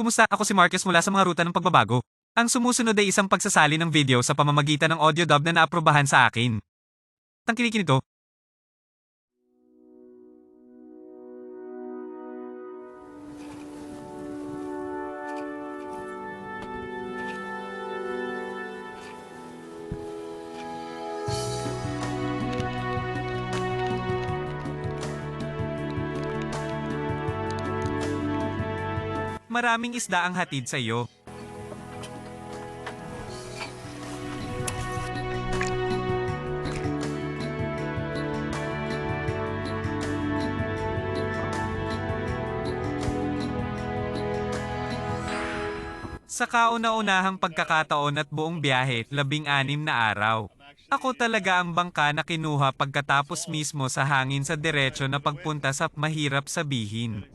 Kumusta? Ako si Marcus mula sa mga ruta ng pagbabago. Ang sumusunod ay isang pagsasali ng video sa pamamagitan ng audio dub na naaprobahan sa akin. Tangkilikin ito. Maraming isda ang hatid sa iyo. Sa kauna-unahang pagkakataon at buong biyahe, labing-anim na araw. Ako talaga ang bangka na kinuha pagkatapos mismo sa hangin sa diretsyo na pagpunta sa mahirap sabihin.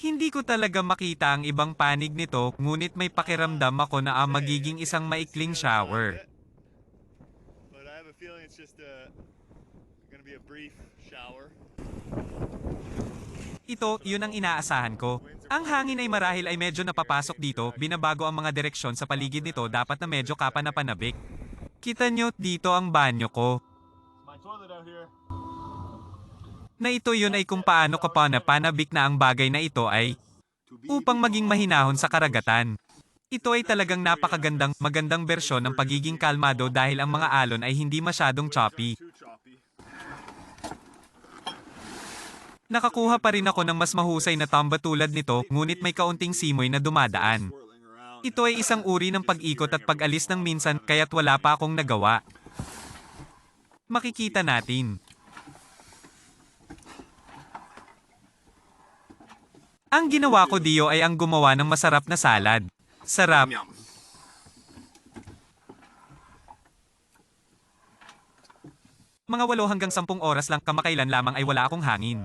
Hindi ko talaga makita ang ibang panig nito, ngunit may pakiramdam ako na ang magiging isang maikling shower. But I have a feeling it's just a gonna be a brief shower. Ito, yun ang inaasahan ko. Ang hangin ay marahil ay medyo napapasok dito, binabago ang mga direksyon sa paligid nito dapat na medyo kapanapanabik. Kita nyo, dito ang banyo ko. My toilet out here. Na ito yun ay kung paano kapanapanabik na ang bagay na ito ay upang maging mahinahon sa karagatan. Ito ay talagang napakagandang, magandang bersyon ng pagiging kalmado dahil ang mga alon ay hindi masyadong choppy. Nakakuha pa rin ako ng mas mahusay na tamba tulad nito, ngunit may kaunting simoy na dumadaan. Ito ay isang uri ng pag-ikot at pag-alis ng minsan kaya't wala pa akong nagawa. Makikita natin. Ang ginawa ko Dio ay ang gumawa ng masarap na salad. Sarap. Mga 8 hanggang 10 oras lang kamakailan lamang ay wala akong hangin.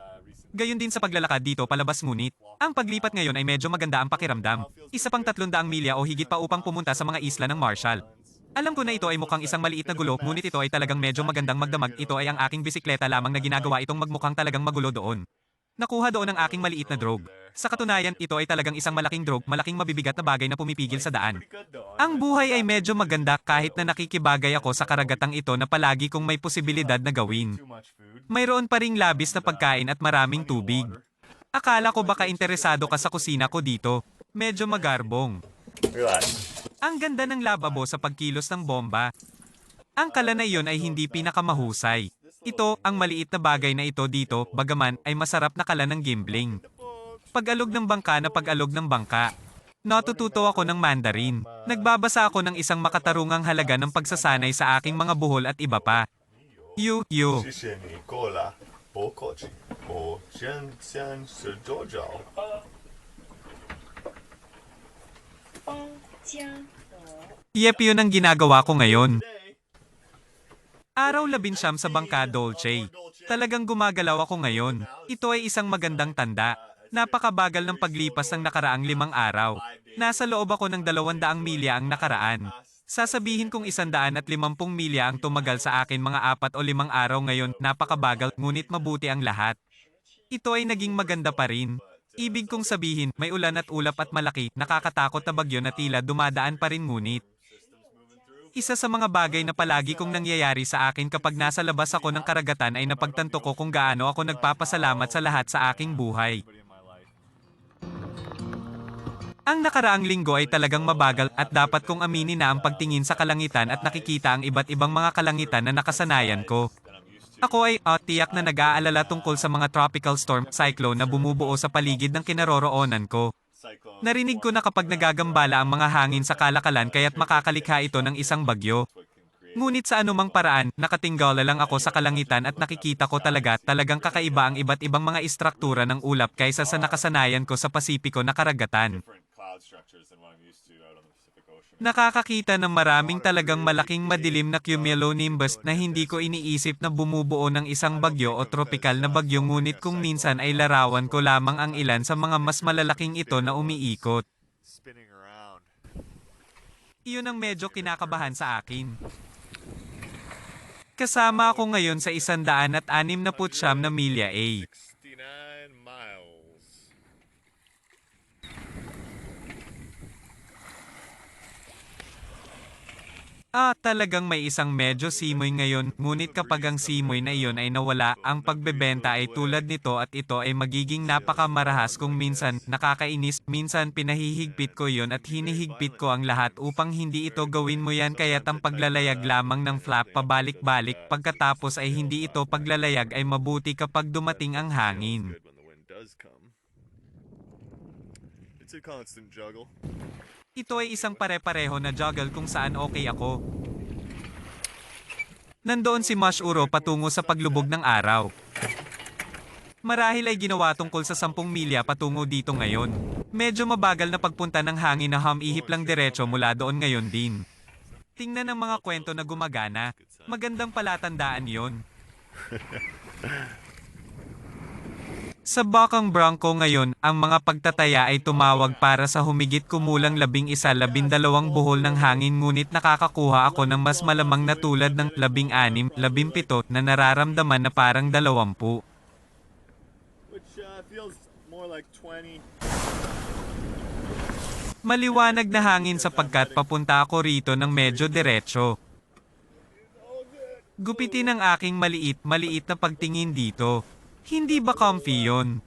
Gayon din sa paglalakad dito palabas ngunit, ang paglipat ngayon ay medyo maganda ang pakiramdam. Isa pang 300 milya o higit pa upang pumunta sa mga isla ng Marshall. Alam ko na ito ay mukhang isang maliit na gulo, ngunit ito ay talagang medyo magandang magdamag. Ito ay ang aking bisikleta lamang na ginagawa itong magmukhang talagang magulo doon. Nakuha doon ang aking maliit na drogue. Sa katunayan, ito ay talagang isang malaking drogue, malaking mabibigat na bagay na pumipigil sa daan. Ang buhay ay medyo maganda kahit na nakikibagay ako sa karagatang ito na palagi kong may posibilidad na gawin. Mayroon pa ring labis na pagkain at maraming tubig. Akala ko baka interesado ka sa kusina ko dito. Medyo magarbong. Ang ganda ng lababo sa pagkilos ng bomba. Ang kala ay hindi pinakamahusay. Ito, ang maliit na bagay na ito dito, bagaman, ay masarap na kala ng gambling. Pag-alog ng bangka na pag-alog ng bangka. Natututo ako ng Mandarin. Nagbabasa ako ng isang makatarungang halaga ng pagsasanay sa aking mga buhol at iba pa. Yu, yu. Yep, yun ang ginagawa ko ngayon. Araw labinsyam sa bangka Dolce. Talagang gumagalaw ako ngayon. Ito ay isang magandang tanda. Napakabagal ng paglipas ng nakaraang limang araw. Nasa loob ako ng 200 milya ang nakaraan. Sasabihin kong 150 milya ang tumagal sa akin mga apat o limang araw ngayon, napakabagal, ngunit mabuti ang lahat. Ito ay naging maganda pa rin. Ibig kong sabihin, may ulan at ulap at malaki, nakakatakot na bagyo na tila dumadaan pa rin ngunit. Isa sa mga bagay na palagi kong nangyayari sa akin kapag nasa labas ako ng karagatan ay napagtanto ko kung gaano ako nagpapasalamat sa lahat sa aking buhay. Ang nakaraang linggo ay talagang mabagal at dapat kong aminin na ang pagtingin sa kalangitan at nakikita ang iba't ibang mga kalangitan na nakasanayan ko. Ako ay ah, tiyak na nag-aalala tungkol sa mga tropical storm cyclone na bumubuo sa paligid ng kinaroroonan ko. Narinig ko na kapag nagagambala ang mga hangin sa kalakalan kaya't makakalikha ito ng isang bagyo. Ngunit sa anumang paraan, nakatinggala lang ako sa kalangitan at nakikita ko talaga talagang kakaiba ang iba't ibang mga istruktura ng ulap kaysa sa nakasanayan ko sa Pasipiko na karagatan. Nakakakita ng maraming talagang malaking madilim na cumulonimbus na hindi ko iniisip na bumubuo ng isang bagyo o tropikal na bagyo ngunit kung minsan ay larawan ko lamang ang ilan sa mga mas malalaking ito na umiikot. Iyon ang medyo kinakabahan sa akin. Kasama ako ngayon sa isandaan at anim na putsyam na milya A. 69 miles. Ah, talagang may isang medyo simoy ngayon, ngunit kapag ang simoy na iyon ay nawala, ang pagbebenta ay tulad nito at ito ay magiging napakamarahas kung minsan nakakainis, minsan pinahihigpit ko yon at hinihigpit ko ang lahat upang hindi ito gawin mo yan kaya't ang paglalayag lamang ng flap pabalik-balik pagkatapos ay hindi ito paglalayag ay mabuti kapag dumating ang hangin. It's a constant juggle. Ito ay isang pare-pareho na juggle kung saan okay ako. Nandoon si Mash Uro patungo sa paglubog ng araw. Marahil ay ginawa tungkol sa 10 milya patungo dito ngayon. Medyo mabagal na pagpunta ng hangin na hamihip lang diretso mula doon ngayon din. Tingnan ang mga kwento na gumagana. Magandang palatandaan yon. Sa Bakang Bronco ngayon, ang mga pagtataya ay tumawag para sa humigit kumulang labing isa labindalawang buhol ng hangin ngunit nakakakuha ako ng mas malamang na tulad ng labing anim, labing pito na nararamdaman na parang dalawampu. Which uh, feels more like 20. Maliwanag na hangin sapagkat papunta ako rito ng medyo diretso. Gupitin ang aking maliit, maliit na pagtingin dito. Hindi ba comfy yun?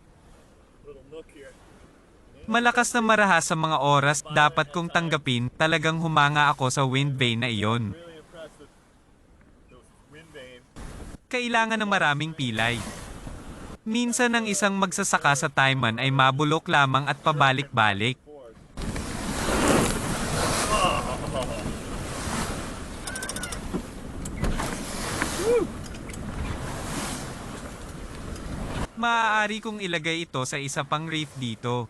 Malakas na marahas sa mga oras, dapat kong tanggapin, talagang humanga ako sa wind vane na iyon. Kailangan ng maraming pilay. Minsan ang isang magsasaka sa Taiman ay mabulok lamang at pabalik-balik. Maaari kong ilagay ito sa isa pang reef dito.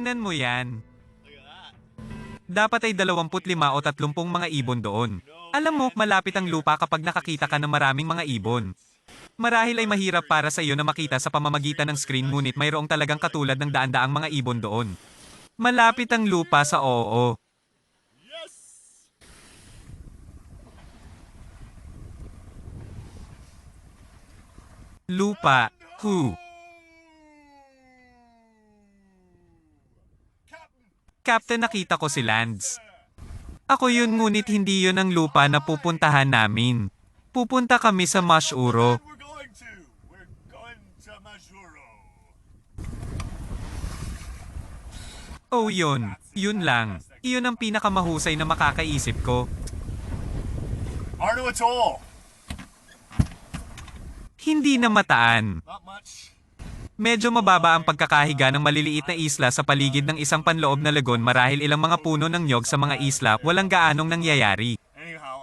Tingnan mo yan. Dapat ay 25 o 30 mga ibon doon. Alam mo, malapit ang lupa kapag nakakita ka ng maraming mga ibon. Marahil ay mahirap para sa iyo na makita sa pamamagitan ng screen ngunit mayroong talagang katulad ng daan-daang mga ibon doon. Malapit ang lupa sa oo. Lupa. Who? Captain! Nakita ko si Lance. Ako yun ngunit hindi yun ang lupa na pupuntahan namin. Pupunta kami sa Mashuro. Oh yun, yun lang. Iyon ang pinakamahusay na makakaisip ko. Arno Atoll! Hindi na mataan. Not much. Medyo mababa ang pagkakahiga ng maliliit na isla sa paligid ng isang panloob na lagon marahil ilang mga puno ng nyog sa mga isla walang gaanong nangyayari.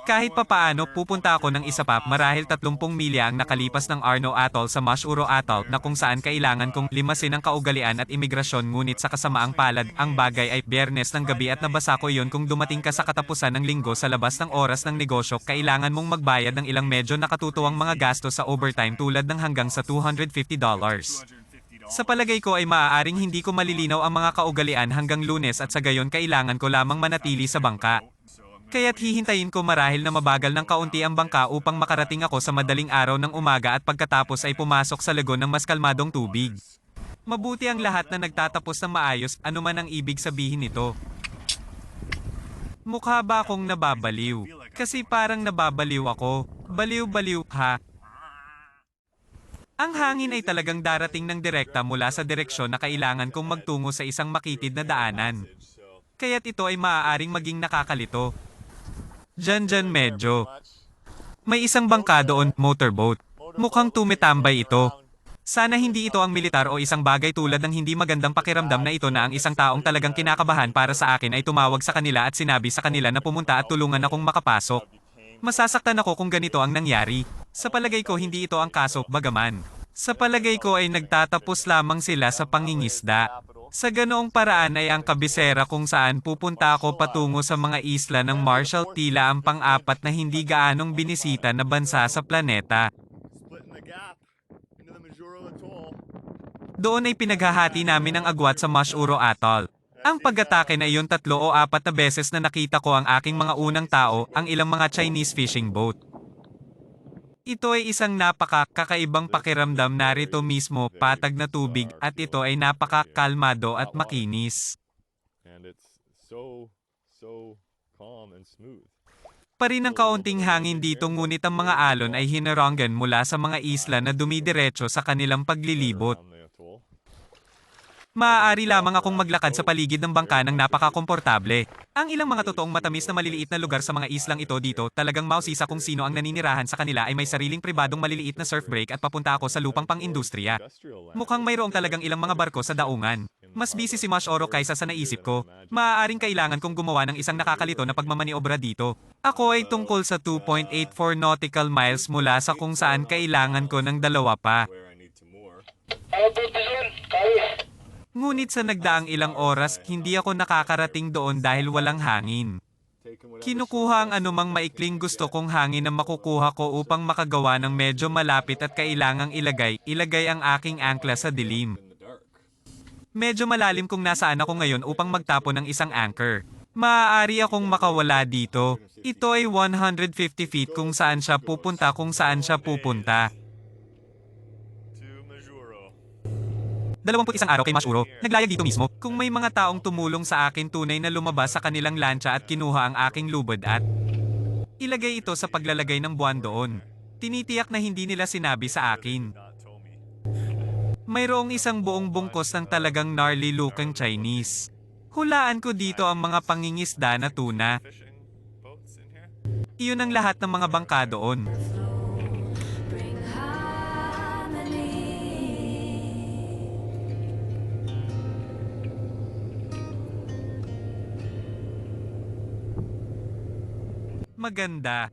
Kahit papaano pupunta ako ng isa pa marahil 30 milya ang nakalipas ng Arno Atoll sa Mashuro Atoll na kung saan kailangan kong limasin ang kaugalian at imigrasyon ngunit sa kasamaang palad ang bagay ay biyernes ng gabi at nabasa ko yon kung dumating ka sa katapusan ng linggo sa labas ng oras ng negosyo kailangan mong magbayad ng ilang medyo nakatutuwang mga gastos sa overtime tulad ng hanggang sa $250. Sa palagay ko ay maaaring hindi ko malilinaw ang mga kaugalian hanggang lunes at sa gayon kailangan ko lamang manatili sa bangka. Kaya't hihintayin ko marahil na mabagal ng kaunti ang bangka upang makarating ako sa madaling araw ng umaga at pagkatapos ay pumasok sa lagon ng mas kalmadong tubig. Mabuti ang lahat na nagtatapos ng maayos anuman ang ibig sabihin nito. Mukha ba akong nababaliw? Kasi parang nababaliw ako. Baliw-baliw ha. Ang hangin ay talagang darating ng direkta mula sa direksyon na kailangan kong magtungo sa isang makitid na daanan. Kaya't ito ay maaaring maging nakakalito. Diyan dyan medyo. May isang bangka doon, motorboat. Mukhang tumitambay ito. Sana hindi ito ang militar o isang bagay tulad ng hindi magandang pakiramdam na ito na ang isang taong talagang kinakabahan para sa akin ay tumawag sa kanila at sinabi sa kanila na pumunta at tulungan akong makapasok. Masasaktan ako kung ganito ang nangyari. Sa palagay ko hindi ito ang kaso, bagaman. Sa palagay ko ay nagtatapos lamang sila sa pangingisda. Sa ganoong paraan ay ang kabisera kung saan pupunta ako patungo sa mga isla ng Marshall tila ang pang-apat na hindi gaanong binisita na bansa sa planeta. Doon ay pinaghahati namin ang agwat sa Mashuro Atoll. Ang pag-atake na iyon tatlo o apat na beses na nakita ko ang aking mga unang tao, ang ilang mga Chinese fishing boat. Ito ay isang napaka-kakaibang pakiramdam narito mismo, patag na tubig, at ito ay napaka-kalmado at makinis. and it's so so calm and smooth. Parin ng kaunting hangin dito ngunit ang mga alon ay hinaranggan mula sa mga isla na dumidiretso sa kanilang paglilibot. Maaari lamang akong maglakad sa paligid ng bangka ng napaka-komportable. Ang ilang mga totoong matamis na maliliit na lugar sa mga islang ito dito, talagang mausisa kung sino ang naninirahan sa kanila ay may sariling pribadong maliliit na surf break at papunta ako sa lupang pang-industriya. Mukhang mayroong talagang ilang mga barko sa daungan. Mas busy si Mash Oro kaysa sa naisip ko. Maaaring kailangan kong gumawa ng isang nakakalito na pagmamaniobra dito. Ako ay tungkol sa 2.84 nautical miles mula sa kung saan kailangan ko ng dalawa pa. Ngunit sa nagdaang ilang oras, hindi ako nakakarating doon dahil walang hangin. Kinukuha ang anumang maikling gusto kong hangin na makukuha ko upang makagawa ng medyo malapit at kailangang ilagay, ilagay ang aking angkla sa dilim. Medyo malalim kung nasaan ako ngayon upang magtapon ng isang anchor. Maaari akong makawala dito. Ito ay 150 feet kung saan siya pupunta kung saan siya pupunta. 21 araw kay Mashuro, naglayag dito mismo. Kung may mga taong tumulong sa akin tunay na lumabas sa kanilang lancha at kinuha ang aking lubod at ilagay ito sa paglalagay ng buwan doon. Tinitiyak na hindi nila sinabi sa akin. Mayroong isang buong bungkos ng talagang gnarly looking Chinese. Hulaan ko dito ang mga pangingisda na tuna. Iyon ang lahat ng mga bangka doon. maganda.